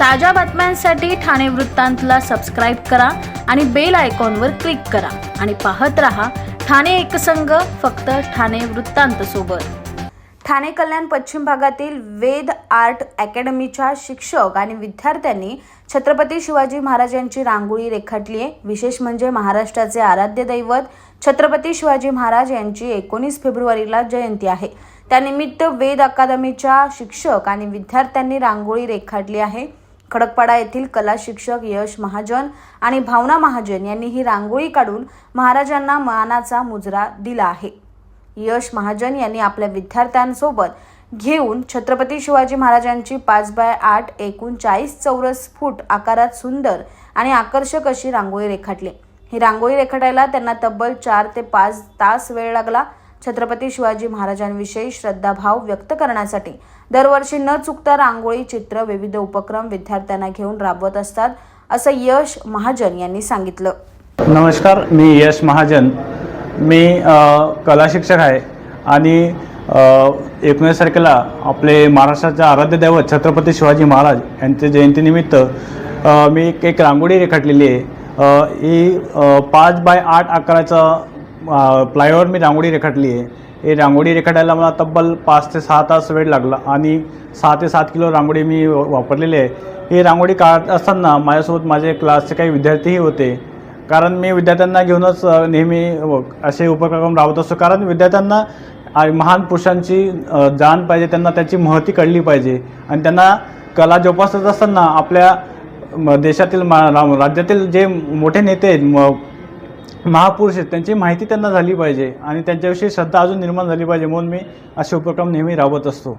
ताज्या बातम्यांसाठी ठाणे वृत्तांतला सबस्क्राईब करा आणि बेल आयकॉनवर क्लिक करा. आणि पाहत रहा ठाणे एकसंघ फक्त ठाणे वृत्तांत सोबत. ठाणे कल्याण पश्चिम भागातील वेद आर्ट अकॅडमीच्या शिक्षक आणि विद्यार्थ्यांनी छत्रपती शिवाजी महाराज यांची रांगोळी रेखाटली आहे. विशेष म्हणजे महाराष्ट्राचे आराध्य दैवत छत्रपती शिवाजी महाराज यांची एकोणीस फेब्रुवारीला जयंती आहे. त्यानिमित्त वेद अकादमीच्या शिक्षक आणि विद्यार्थ्यांनी रांगोळी रेखाटली आहे. खडकपाडा येथील कला शिक्षक यश महाजन आणि भावना महाजन यांनी ही रांगोळी काढून महाराजांना मानाचा मुजरा दिला आहे. यश महाजन यांनी आपल्या विद्यार्थ्यांसोबत घेऊन छत्रपती शिवाजी महाराजांची पाच बाय आठ एकूण चाळीस चौरस फूट आकारात सुंदर आणि आकर्षक अशी रांगोळी रेखाटली. ही रांगोळी रेखाटायला त्यांना तब्बल चार ते पाच तास वेळ लागला. छत्रपती शिवाजी महाराजांविषयी श्रद्धाभाव व्यक्त करण्यासाठी. दरवर्षी न चुकता रांगोळी चित्र विविध उपक्रम विद्यार्थ्यांना घेऊन राबवत असतात असं यश महाजन यांनी सांगितलं. नमस्कार मी यश महाजन. मी कला शिक्षक आहे आणि एकोणीस तारखेला आपले महाराष्ट्राचे आराध्य दैवत छत्रपती शिवाजी महाराज यांच्या जयंतीनिमित्त मी एक एक रांगोळी रेखाटलेली आहे. ही पाच बाय आठ आकाराचा प्लायवर मी रांगोळी रेखाटली आहे. हे रांगोळी रेखाटायला मला तब्बल पाच ते सहा तास वेळ लागला आणि सहा ते सात किलो रांगोळी मी वापरलेली आहे. हे रांगोळी काढत असताना माझ्यासोबत माझे क्लासचे काही विद्यार्थीही होते. कारण मी विद्यार्थ्यांना घेऊनच नेहमी असे उपक्रम राबवत असतो. कारण विद्यार्थ्यांना महान पुरुषांची जाण पाहिजे त्यांना त्याची महती कळली पाहिजे. आणि त्यांना कला जोपासत असताना आपल्या म, देशातील मा राज्यातील जे मोठे नेते आहेत महापुरुष आहेत. त्यांची माहिती त्यांना झाली पाहिजे आणि त्यांच्याविषयी श्रद्धा अजून निर्माण झाली पाहिजे म्हणून मी असे उपक्रम नेहमी राबवत असतो.